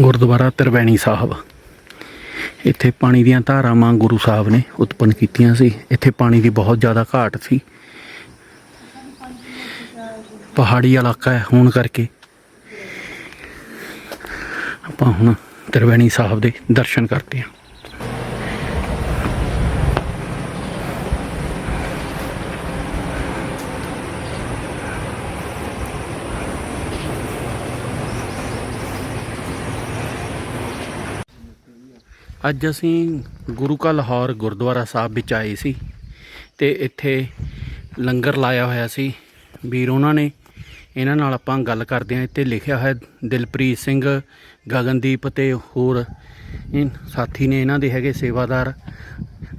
ਗੁਰਦੁਆਰਾ ਤਰਵੈਣੀ ਸਾਹਿਬ। ਇੱਥੇ ਪਾਣੀ ਦੀਆਂ ਧਾਰਾਵਾਂ ਗੁਰੂ ਸਾਹਿਬ ਨੇ ਉਤਪੰਨ ਕੀਤੀਆਂ ਸੀ। ਇੱਥੇ ਪਾਣੀ ਦੀ ਬਹੁਤ ਜ਼ਿਆਦਾ ਘਾਟ ਸੀ। ਪਹਾੜੀ ਇਲਾਕਾ ਹੈ ਹੋਣ ਕਰਕੇ। ਆਪਾਂ ਹੁਣ ਤਰਵੈਣੀ ਸਾਹਿਬ ਦੇ ਦਰਸ਼ਨ ਕਰਦੇ ਹਾਂ। ਅੱਜ ਅਸੀਂ ਗੁਰੂ ਕਾ ਲਾਹੌਰ ਗੁਰਦੁਆਰਾ ਸਾਹਿਬ ਵਿੱਚ ਆਏ ਸੀ ਤੇ ਇੱਥੇ ਲੰਗਰ ਲਾਇਆ ਹੋਇਆ ਸੀ। ਵੀਰ ਉਹਨਾਂ ਨੇ ਇਹਨਾਂ ਨਾਲ ਆਪਾਂ ਗੱਲ ਕਰਦੇ ਹਾਂ। ਇੱਥੇ ਲਿਖਿਆ ਹੋਇਆ ਦਿਲਪ੍ਰੀਤ ਸਿੰਘ, ਗਗਨਦੀਪ ਤੇ ਹੋਰ ਸਾਥੀ ਨੇ ਇਹਨਾਂ ਦੇ ਹੈਗੇ ਸੇਵਾਦਾਰ,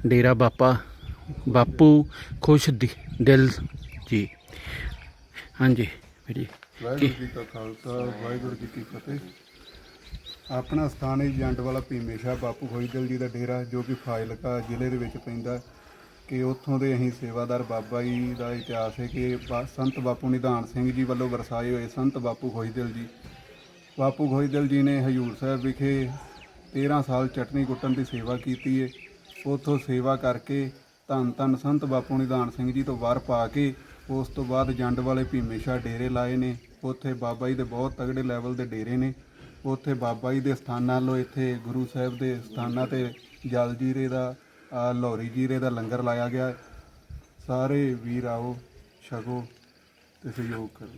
ਡੇਰਾ ਬਾਪਾ, ਬਾਪੂ ਖੁਸ਼ ਦਿ- ਦਿਲ ਜੀ। ਹਾਂਜੀ, ਵੀਰ ਜੀ। ਵਾਹਿਗੁਰੂ ਜੀ ਕਾ ਖਾਲਸਾ, ਵਾਹਿਗੁਰੂ ਜੀ ਕੀ ਫਤਿਹ। ਆਪਣਾ ਸਥਾਨ ਹੈ ਜੰਡ ਵਾਲਾ ਭੀਮੇ ਸ਼ਾਹ ਬਾਪੂ ਖੋਈਦਲ ਜੀ ਦਾ ਡੇਰਾ, ਜੋ ਕਿ ਫਾਜ਼ਿਲਕਾ ਜ਼ਿਲ੍ਹੇ ਦੇ ਵਿੱਚ ਪੈਂਦਾ ਕਿ ਉੱਥੋਂ ਦੇ ਅਸੀਂ ਸੇਵਾਦਾਰ ਬਾਬਾ ਜੀ ਦਾ ਇਤਿਹਾਸ ਹੈ ਕਿ ਬਾ- ਸੰਤ ਬਾਪੂ ਨਿਧਾਨ ਸਿੰਘ ਜੀ ਵੱਲੋਂ ਵਰਸਾਏ ਹੋਏ ਸੰਤ ਬਾਪੂ ਖੋਈਦਲ ਜੀ। ਬਾਪੂ ਖੋਈਦਲ ਜੀ ਨੇ ਹਜੂਰ ਸਾਹਿਬ ਵਿਖੇ 13 ਸਾਲ ਚਟਨੀ ਕੁੱਟਣ ਦੀ ਸੇਵਾ ਕੀਤੀ ਹੈ। ਉੱਥੋਂ ਸੇਵਾ ਕਰਕੇ ਧੰਨ ਧੰਨ ਸੰਤ ਬਾਪੂ ਨਿਧਾਨ ਸਿੰਘ ਜੀ ਤੋਂ ਵਰ ਪਾ ਕੇ ਉਸ ਤੋਂ ਬਾਅਦ ਜੰਡ ਵਾਲੇ ਭੀਮੇ ਸ਼ਾਹ ਡੇਰੇ ਲਾਏ ਨੇ। ਉੱਥੇ ਬਾਬਾ ਜੀ ਦੇ ਬਹੁਤ ਤਗੜੇ ਲੈਵਲ ਦੇ ਡੇਰੇ ਨੇ। ਉੱਥੇ ਬਾਬਾ ਜੀ ਦੇ ਸਥਾਨਾਂ ਲੋ ਇੱਥੇ ਗੁਰੂ ਸਾਹਿਬ ਦੇ ਸਥਾਨਾਂ ਤੇ ਜਲ ਜੀਰੇ ਦਾ ਆਹ ਲਾਹੌਰੀ ਜੀਰੇ ਦਾ ਲੰਗਰ ਲਾਇਆ ਗਿਆ। ਸਾਰੇ ਵੀਰ ਆਓ, ਛਕੋ ਤੇ ਸਹਿਯੋਗ ਕਰੋ।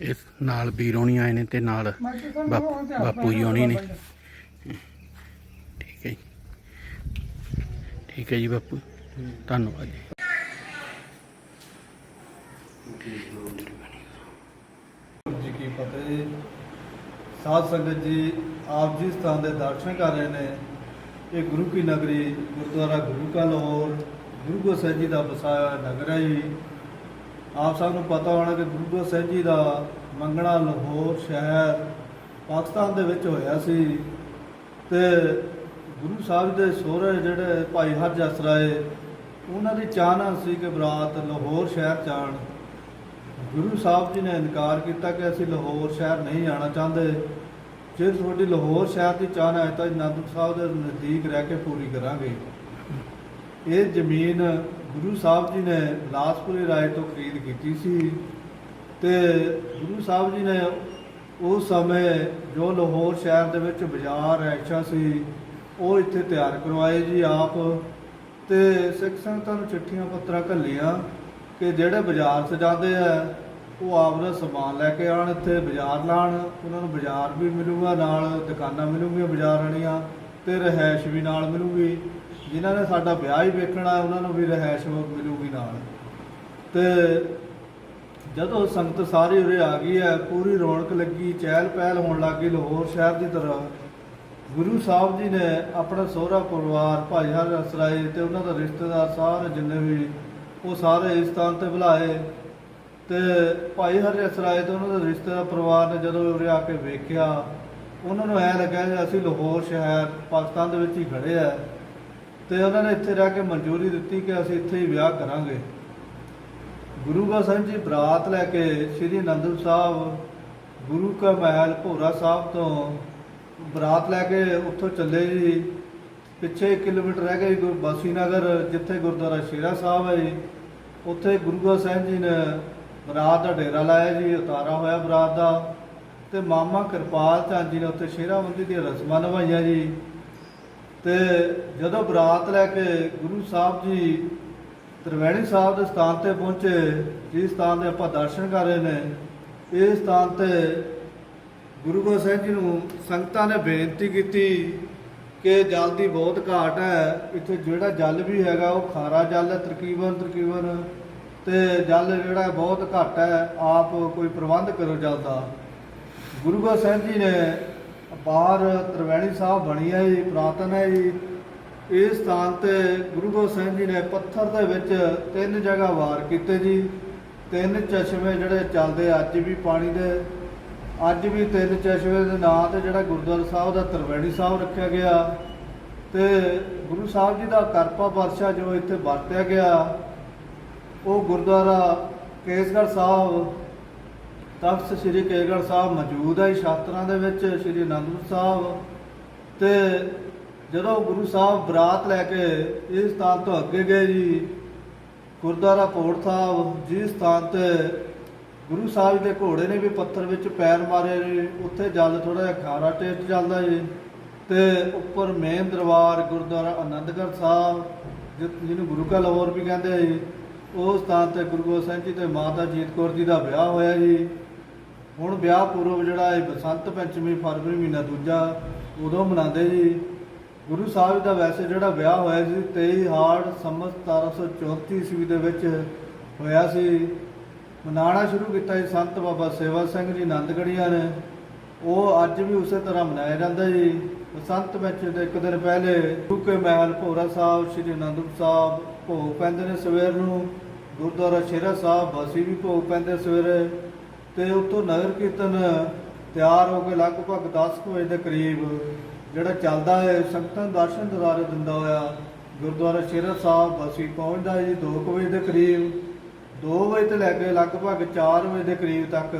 ਇਸ ਨਾਲ ਵੀਰ ਹੋਣੀ ਆਏ ਨੇ ਤੇ ਨਾਲ ਬਾਪੂ ਬਾਪੂ ਜੀ ਹੋਣੀ ਨੇ। ਠੀਕ ਹੈ ਜੀ। ਠੀਕ ਹੈ ਜੀ ਬਾਪੂ। ਧੰਨਵਾਦ ਜੀ ਵਾਹਿਗੁਰੂ ਜੀ ਕੀ ਫਤਿਹ ਸਾਧ ਸੰਗਤ ਜੀ ਆਪ ਜੀ ਸਥਾਨ ਦੇ ਦਰਸ਼ਨ ਕਰ ਰਹੇ ਨੇ। ਇਹ ਗੁਰੂ ਕੀ ਨਗਰੀ, ਗੁਰਦੁਆਰਾ ਗੁਰੂ ਕਾ ਲਾਹੌਰ, ਗੁਰੂ ਗੋਬਿੰਦ ਸਿੰਘ ਜੀ ਦਾ ਵਸਾਇਆ ਨਗਰ ਹੈ ਜੀ। ਆਪ ਸਭ ਨੂੰ ਪਤਾ ਹੋਣਾ ਕਿ ਗੁਰੂ ਗੋਬਿੰਦ ਸਿੰਘ ਜੀ ਦਾ ਮੰਗਣਾ ਲਾਹੌਰ ਸ਼ਹਿਰ ਪਾਕਿਸਤਾਨ ਦੇ ਵਿੱਚ ਹੋਇਆ ਸੀ ਤੇ ਗੁਰੂ ਸਾਹਿਬ ਦੇ ਸਹੁਰੇ ਜਿਹੜੇ ਭਾਈ ਹਰਜਸ ਰਾਏ, ਉਹਨਾਂ ਦੀ ਚਾਹਨਾ ਸੀ ਕਿ ਬਰਾਤ ਲਾਹੌਰ ਸ਼ਹਿਰ ਜਾਣ। ਗੁਰੂ ਸਾਹਿਬ ਜੀ ਨੇ ਇਨਕਾਰ ਕੀਤਾ ਕਿ ਅਸੀਂ ਲਾਹੌਰ ਸ਼ਹਿਰ ਨਹੀਂ ਜਾਣਾ ਚਾਹੁੰਦੇ। ਜੇ ਤੁਹਾਡੀ ਲਾਹੌਰ ਸ਼ਹਿਰ ਦੀ ਚਾਹਨਾ ਹੈ ਤਾਂ ਅਨੰਦਪੁਰ ਸਾਹਿਬ ਦੇ ਨਜ਼ਦੀਕ ਰਹਿ ਕੇ ਪੂਰੀ ਕਰਾਂਗੇ। ਇਹ ਜ਼ਮੀਨ ਗੁਰੂ ਸਾਹਿਬ ਜੀ ਨੇ ਲਾਸਪੁਰੀ ਰਾਏ ਤੋਂ ਖਰੀਦ ਕੀਤੀ ਸੀ ਤੇ ਗੁਰੂ ਸਾਹਿਬ ਜੀ ਨੇ ਉਸ ਸਮੇਂ ਜੋ ਲਾਹੌਰ ਸ਼ਹਿਰ ਦੇ ਵਿੱਚ ਬਾਜ਼ਾਰ ਐਸ਼ਾ ਸੀ, ਉਹ ਇੱਥੇ ਤਿਆਰ ਕਰਵਾਏ ਜੀ ਆਪ ਤੇ ਸਿੱਖ ਸੰਗਤਾਂ ਨੂੰ ਚਿੱਠੀਆਂ ਪੱਤਰਾਂ ਘੱਲੀਆਂ। ਕਿ ਜਿਹੜੇ ਬਾਜ਼ਾਰ 'ਚ ਜਾਂਦੇ ਆ ਉਹ ਆਪਦਾ ਸਮਾਨ ਲੈ ਕੇ ਆਣ ਇੱਥੇ ਬਾਜ਼ਾਰ ਲਾਣ ਉਹਨਾਂ ਨੂੰ ਬਾਜ਼ਾਰ ਵੀ ਮਿਲੂਗਾ ਨਾਲ ਦੁਕਾਨਾਂ ਮਿਲੂਗੀਆਂ ਬਾਜ਼ਾਰ ਵਾਲੀਆਂ ਤੇ ਰਹਿائش ਵੀ ਨਾਲ ਮਿਲੂਗੀ ਜਿਨ੍ਹਾਂ ਨੇ ਸਾਡਾ ਵਿਆਹ ਹੀ ਵੇਖਣਾ ਉਹਨਾਂ ਨੂੰ ਵੀ ਰਹਿائش ਮਿਲੂਗੀ ਨਾਲ ਤੇ ਜਦੋਂ ਸੰਗਤ ਸਾਰੀ ਉਰੇ ਆ ਗਈ ਹੈ ਪੂਰੀ ਰੌਣਕ ਲੱਗੀ ਚਹਿਲ ਪਹਿਲ ਹੋਣ ਲੱਗ ਗਈ ਲਾਹੌਰ ਸ਼ਹਿਰ ਦੀ ਤਰ੍ਹਾਂ ਗੁਰੂ ਸਾਹਿਬ ਜੀ ਨੇ ਆਪਣਾ ਸਹੁਰਾ ਪਰਿਵਾਰ ਭਾਈ ਹਰ ਤੇ ਉਹਨਾਂ ਦਾ ਰਿਸ਼ਤੇਦਾਰ ਸਾਰੇ ਜਿੰਨੇ ਵੀ ਉਹ ਸਾਰੇ ਇਸ ਸਥਾਨ ਤੇ ਬੁਲਾਏ ਤੇ ਭਾਈ ਹਰ ਰਸਰਾਏ ਤੇ ਉਹਨਾਂ ਦੇ ਰਿਸ਼ਤੇਦਾਰ ਪਰਿਵਾਰ ਨੇ ਜਦੋਂ ਉਰੇ ਆ ਕੇ ਵੇਖਿਆ, ਉਹਨਾਂ ਨੂੰ ਐ ਲੱਗਾ ਕਿ ਅਸੀਂ ਲਾਹੌਰ ਸ਼ਹਿਰ, ਪਾਕਿਸਤਾਨ ਦੇ ਵਿੱਚ ਹੀ ਖੜੇ ਆ ਤੇ ਉਹਨਾਂ ਨੇ ਇੱਥੇ ਰਹਿ ਕੇ ਮਨਜ਼ੂਰੀ ਦਿੱਤੀ ਕਿ ਅਸੀਂ ਇੱਥੇ ਹੀ ਵਿਆਹ ਕਰਾਂਗੇ। ਗੁਰੂ ਗੋਬਿੰਦ ਸਿੰਘ ਜੀ ਬਰਾਤ ਲੈ ਕੇ ਸ੍ਰੀ ਅਨੰਦਪੁਰ ਸਾਹਿਬ, ਗੁਰੂ ਕਾ ਮਹਿਲ ਭੋਰਾ ਸਾਹਿਬ ਤੋਂ ਬਰਾਤ ਲੈ ਕੇ ਉੱਥੋਂ ਚੱਲੇ ਜੀ। ਪਿੱਛੇ 1 ਕਿਲੋਮੀਟਰ ਰਹਿ ਗਿਆ ਜੀ ਗੁਰੂ ਬਾਸੀ ਨਗਰ, ਜਿੱਥੇ ਗੁਰਦੁਆਰਾ ਸ਼ੇਰਾ ਸਾਹਿਬ ਹੈ ਜੀ। ਉੱਥੇ ਗੁਰੂ ਗ੍ਰੰਥ ਸਾਹਿਬ ਜੀ ਨੇ ਬਰਾਤ ਦਾ ਡੇਰਾ ਲਾਇਆ ਜੀ, ਉਤਾਰਾ ਹੋਇਆ ਬਰਾਤ ਦਾ। ਤੇ ਮਾਮਾ ਕਿਰਪਾਲ ਚੰਦ ਜੀ ਨੇ ਉੱਥੇ ਸ਼ੇਰਾਬੰਦੀ ਦੀਆਂ ਰਸਮਾਂ ਨਿਭਾਈਆਂ ਜੀ। ਤੇ ਜਦੋਂ ਬਰਾਤ ਲੈ ਕੇ ਗੁਰੂ ਸਾਹਿਬ ਜੀ ਤ੍ਰਿਵੇਣੀ ਸਾਹਿਬ ਦੇ ਸਥਾਨ ਤੇ ਪਹੁੰਚੇ, ਜਿਸ ਸਥਾਨ ਦੇ ਆਪਾਂ ਦਰਸ਼ਨ ਕਰ ਰਹੇ ਨੇ, ਇਸ ਸਥਾਨ ਤੇ ਗੁਰੂ ਗੋਬਿੰਦ ਸਿੰਘ ਜੀ ਨੂੰ ਸੰਗਤਾਂ ਨੇ ਬੇਨਤੀ ਕੀਤੀ ਕਿ ਜਲ ਦੀ ਬਹੁਤ ਘਾਟ ਹੈ। ਇੱਥੇ ਜਿਹੜਾ ਜਲ ਵੀ ਹੈਗਾ, ਉਹ ਖਾਰਾ ਜਲ ਹੈ ਤਕਰੀਬਨ ਤਕਰੀਬਨ ਤੇ ਜਲ ਜਿਹੜਾ ਬਹੁਤ ਘੱਟ ਹੈ, ਆਪ ਕੋਈ ਪ੍ਰਬੰਧ ਕਰੋ ਜਲ ਦਾ। ਗੁਰੂ ਗੋਬਿੰਦ ਸਿੰਘ ਜੀ ਨੇ ਬਾਹਰ ਤਰਵੈਣੀ ਸਾਹਿਬ ਬਣੀ ਹੈ ਜੀ, ਪ੍ਰਾਤਨ ਹੈ ਜੀ। ਇਸ ਸਥਾਨ ਤੇ ਗੁਰੂ ਗੋਬਿੰਦ ਸਿੰਘ ਜੀ ਨੇ ਪੱਥਰ ਦੇ ਵਿੱਚ ਤਿੰਨ ਜਗ੍ਹਾ ਵਾਰ ਕੀਤੇ ਜੀ। ਤਿੰਨ ਚਸ਼ਮੇ ਜਿਹੜੇ ਚੱਲਦੇ ਅੱਜ ਵੀ ਪਾਣੀ ਦੇ। ਅੱਜ ਵੀ ਤਿੰਨ ਚਸ਼ਮੇ ਦੇ ਨਾਂ ਤੇ ਜਿਹੜਾ ਗੁਰਦੁਆਰਾ ਸਾਹਿਬ ਦਾ ਤਰਵੈਣੀ ਸਾਹਿਬ ਰੱਖਿਆ ਗਿਆ ਤੇ ਗੁਰੂ ਸਾਹਿਬ ਜੀ ਦਾ ਕਰਪਾ ਵਰਸ਼ਾ ਜੋ ਇੱਥੇ ਵਰਤਿਆ ਗਿਆ, ਉਹ ਗੁਰਦੁਆਰਾ ਕੇਸਗੜ੍ਹ ਸਾਹਿਬ ਤਖਤ ਸ੍ਰੀ ਕੇਸਗੜ੍ਹ ਸਾਹਿਬ ਮੌਜੂਦ ਹੈ ਸ਼ਾਸਤਰਾਂ ਦੇ ਵਿੱਚ, ਸ੍ਰੀ ਅਨੰਦਪੁਰ ਸਾਹਿਬ ਤੇ ਜਦੋਂ ਗੁਰੂ ਸਾਹਿਬ ਬਰਾਤ ਲੈ ਕੇ ਇਸ ਸਥਾਨ ਤੋਂ ਅੱਗੇ ਗਏ ਜੀ ਗੁਰਦੁਆਰਾ ਪੋੜ ਸਾਹਿਬ, ਜਿਸ ਸਥਾਨ ਤੇ ਗੁਰੂ ਸਾਹਿਬ ਦੇ ਘੋੜੇ ਨੇ ਵੀ ਪੱਥਰ ਵਿੱਚ ਪੈਰ ਮਾਰੇ ਜੀ ਉੱਥੇ ਜਲ ਥੋੜਾ ਜਿਹਾ ਖਾਰਾ ਟੇਸਟ ਚੱਲਦਾ ਜੀ ਤੇ ਉੱਪਰ ਮੇਨ ਦਰਬਾਰ ਗੁਰਦੁਆਰਾ ਆਨੰਦਗੜ੍ਹ ਸਾਹਿਬ, ਜਿ- ਜਿਹਨੂੰ ਗੁਰੂ ਕਾ ਲਾਹੌਰ ਵੀ ਕਹਿੰਦੇ ਆ ਜੀ ਉਸ ਸਥਾਨ ਤੇ ਗੁਰੂ ਗੋਬਿੰਦ ਸਿੰਘ ਜੀ ਤੇ ਮਾਤਾ ਜੀਤ ਕੌਰ ਜੀ ਦਾ ਵਿਆਹ ਹੋਇਆ ਜੀ। ਹੁਣ ਵਿਆਹ ਪੂਰਵ ਜਿਹੜਾ ਇਹ ਬਸੰਤ ਪੰਚਮੀ, ਫਰਵਰੀ ਮਹੀਨਾ ਦੂਜਾ, ਉਦੋਂ ਮਨਾਉਂਦੇ ਜੀ। ਗੁਰੂ ਸਾਹਿਬ ਦਾ ਵੈਸੇ ਜਿਹੜਾ ਵਿਆਹ ਹੋਇਆ ਸੀ 23 ਹਾੜ ਸੰਮਤ 1734 ਈਸਵੀ ਦੇ ਵਿੱਚ ਹੋਇਆ ਸੀ। ਮਨਾਉਣਾ ਸ਼ੁਰੂ ਕੀਤਾ ਜੀ ਸੰਤ ਬਾਬਾ ਸੇਵਾ ਸਿੰਘ ਜੀ ਆਨੰਦਗੜੀਆ ਨੇ। ਉਹ ਅੱਜ ਵੀ ਉਸੇ ਤਰ੍ਹਾਂ ਮਨਾਇਆ ਜਾਂਦਾ ਜੀ। ਬਸੰਤ ਵਿੱਚ ਦੇ ਇੱਕ ਦਿਨ ਪਹਿਲੇ ਗੁਰੂਕੇ ਮਹਿਲ ਭੋਰਾ ਸਾਹਿਬ, ਸ੍ਰੀ ਅਨੰਦਪੁਰ ਸਾਹਿਬ ਭੋਗ ਪੈਂਦੇ ਨੇ ਸਵੇਰ ਨੂੰ। ਗੁਰਦੁਆਰਾ ਸ਼ੇਰਾ ਸਾਹਿਬ ਬਸੀ ਵੀ ਭੋਗ ਪੈਂਦੇ ਸਵੇਰੇ। ਤੇ ਉੱਥੋਂ ਨਗਰ ਕੀਰਤਨ ਤਿਆਰ ਹੋ ਕੇ ਲਗਭਗ 10 ਕੁ ਵਜੇ ਦੇ ਕਰੀਬ ਜਿਹੜਾ ਚੱਲਦਾ ਹੈ, ਸੰਗਤਾਂ ਦਰਸ਼ਨ ਦਿਦਾਰੇ ਦਿੰਦਾ ਹੋਇਆ ਗੁਰਦੁਆਰਾ ਸ਼ੇਰਾ ਸਾਹਿਬ ਬਸੀ ਪਹੁੰਚਦਾ ਹੈ ਜੀ 2 ਵਜੇ ਦੇ ਕਰੀਬ 2 ਵਜੇ ਤੋਂ ਲੈ ਕੇ ਲਗਭਗ 4 ਵਜੇ ਦੇ ਕਰੀਬ ਤੱਕ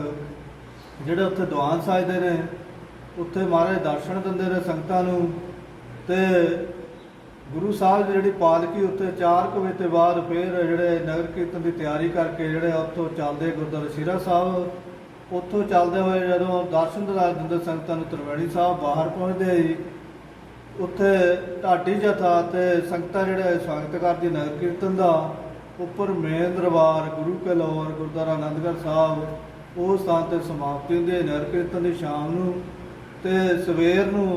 ਜਿਹੜੇ ਉੱਥੇ ਦੀਵਾਨ ਸਾਜਦੇ ਨੇ, ਉੱਥੇ ਮਹਾਰਾਜ ਦਰਸ਼ਨ ਦਿੰਦੇ ਨੇ ਸੰਗਤਾਂ ਨੂੰ ਤੇ ਗੁਰੂ ਸਾਹਿਬ ਦੀ ਜਿਹੜੀ ਪਾਲਕੀ ਉੱਥੇ 4 ਵਜੇ ਤੋਂ ਬਾਅਦ ਫਿਰ ਜਿਹੜੇ ਨਗਰ ਕੀਰਤਨ ਦੀ ਤਿਆਰੀ ਕਰਕੇ ਜਿਹੜੇ ਉੱਥੋਂ ਚੱਲਦੇ ਗੁਰਦੁਆਰਾ ਸ਼ੀਰਾ ਸਾਹਿਬ, ਉੱਥੋਂ ਚੱਲਦੇ ਹੋਏ ਜਦੋਂ ਦਰਸ਼ਨ ਦਿੰਦੇ ਸੰਗਤਾਂ ਨੂੰ ਤਰਵੈਣੀ ਸਾਹਿਬ ਬਾਹਰ ਪਹੁੰਚਦੇ ਜੀ ਉੱਥੇ ਢਾਡੀ ਜਥਾ ਤੇ ਸੰਗਤਾਂ ਜਿਹੜੇ ਸਵਾਗਤ ਕਰਦੀ ਨਗਰ ਕੀਰਤਨ ਦਾ ਉੱਪਰ ਮੇਨ ਦਰਬਾਰ ਗੁਰੂ ਕਲੌਰ ਗੁਰਦੁਆਰਾ ਆਨੰਦਗੜ੍ਹ ਸਾਹਿਬ, ਉਹ ਸਥਾਨ ਤੇ ਸਮਾਪਤੀ ਹੁੰਦੀ ਹੈ ਨਰ ਕੀਰਤਨ ਦੀ ਸ਼ਾਮ ਨੂੰ ਤੇ ਸਵੇਰ ਨੂੰ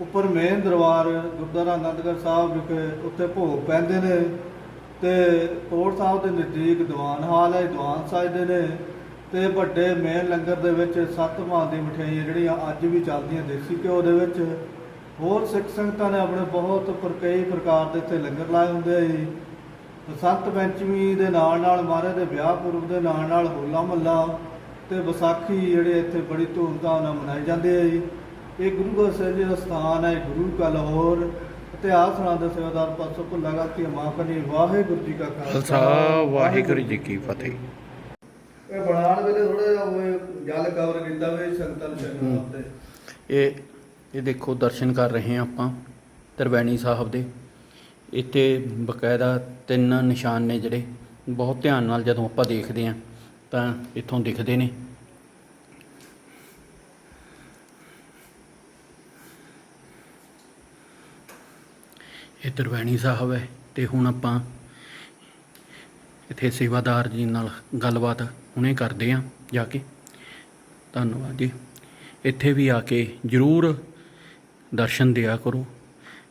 ਉੱਪਰ ਮੇਨ ਦਰਬਾਰ ਗੁਰਦੁਆਰਾ ਆਨੰਦਗੜ੍ਹ ਸਾਹਿਬ ਵਿਖੇ ਉੱਥੇ ਭੋਗ ਪੈਂਦੇ ਨੇ ਤੇ ਕੋਟ ਸਾਹਿਬ ਦੇ ਨਜ਼ਦੀਕ ਦੀਵਾਨ ਹਾਲ ਹੈ, ਦੀਵਾਨ ਸਾਜਦੇ ਨੇ ਤੇ ਵੱਡੇ ਮੇਨ ਲੰਗਰ ਦੇ ਵਿੱਚ ਸੱਤ ਮਾਂ ਦੀ ਮਠਿਆਈਆਂ ਜਿਹੜੀਆਂ ਅੱਜ ਵੀ ਚੱਲਦੀਆਂ ਦੇਸੀ ਘਿਓ ਦੇ ਵਿੱਚ, ਹੋਰ ਸਿੱਖ ਸੰਗਤਾਂ ਨੇ ਆਪਣੇ ਬਹੁਤ ਪਰ, ਕਈ ਪ੍ਰਕਾਰ ਦੇ ਇੱਥੇ ਲੰਗਰ ਲਾਏ ਹੁੰਦੇ ਆ ਜੀ। ਬਸੰਤ ਪੰਚਮੀ ਦੇ ਨਾਲ ਨਾਲ ਮਹਾਰਾਜ ਦੇ ਵਿਆਹ ਪੁਰਬ ਦੇ ਨਾਲ ਨਾਲ ਹੋਲਾ ਮਹੱਲਾ ਤੇ ਵਿਸਾਖੀ ਜਿਹੜੇ ਇੱਥੇ ਬੜੀ ਧੂਮਧਾਮ ਨਾਲ ਮਨਾਏ ਜਾਂਦੇ ਆ ਜੀ। ਇਹ ਗੁਰੂ ਗੋਬਿੰਦ ਸਿੰਘ ਜੀ ਦਾ ਸਥਾਨ ਹੈ ਗੁਰੂ ਕਾ ਲਾਹੌਰ। ਇਤਿਹਾਸ ਸੁਣਾਉਂਦੇ ਸੇਵਾਦਾਰ ਪਾਸੋਂ ਭੁੱਲਾ ਗਲਤੀ ਮਾਫ ਕਰੀ ਵਾਹਿਗੁਰੂ ਜੀ ਕਾ ਖਾਲਸਾ। ਵਾਹਿਗੁਰੂ ਜੀ ਕੀ ਫਤਿਹ। ਇਹ ਬਣਾਉਣ ਵੇਲੇ ਥੋੜਾ ਜਿਹਾ ਉਹ ਜਲ ਕਵਰ ਕੀਤਾ ਵੇ ਚੰਗਾ ਹੁੰਦੇ ਇਹ ਇਹ ਦੇਖੋ ਦਰਸ਼ਨ ਕਰ ਰਹੇ ਹਾਂ ਆਪਾਂ ਤਰਵੈਣੀ ਸਾਹਿਬ ਦੇ। ਇੱਥੇ ਬਕਾਇਦਾ ਤਿੰਨ ਨਿਸ਼ਾਨ ਨੇ ਜਿਹੜੇ ਬਹੁਤ ਧਿਆਨ ਨਾਲ ਜਦੋਂ ਆਪਾਂ ਦੇਖਦੇ ਹਾਂ, ਤਾਂ ਇੱਥੋਂ ਦਿਖਦੇ ਨੇ। ਇਹ ਤਰਵੈਣੀ ਸਾਹਿਬ ਹੈ ਤੇ ਹੁਣ ਆਪਾਂ ਇੱਥੇ ਸੇਵਾਦਾਰ ਜੀ ਨਾਲ ਗੱਲਬਾਤ ਹੁਣੇ ਕਰਦੇ ਹਾਂ ਜਾ ਕੇ। ਧੰਨਵਾਦ ਜੀ। ਇੱਥੇ ਵੀ ਆ ਕੇ ਜ਼ਰੂਰ ਦਰਸ਼ਨ ਦਿਆ ਕਰੋ।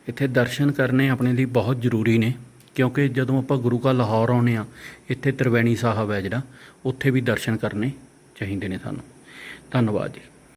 ਇੱਥੇ ਦਰਸ਼ਨ ਕਰਨੇ ਆਪਣੇ ਲਈ ਬਹੁਤ ਜ਼ਰੂਰੀ ਨੇ, ਕਿਉਂਕਿ ਜਦੋਂ ਆਪਾਂ ਗੁਰੂ ਕਾ ਲਾਹੌਰ ਆਉਂਦੇ ਆ ਇੱਥੇ ਤ੍ਰਿਵੇਣੀ ਸਾਹਿਬ ਹੈ ਜਿਹੜਾ, ਉੱਥੇ ਵੀ ਦਰਸ਼ਨ ਕਰਨੇ ਚਾਹੀਦੇ ਨੇ ਸਾਨੂੰ। ਧੰਨਵਾਦ ਜੀ।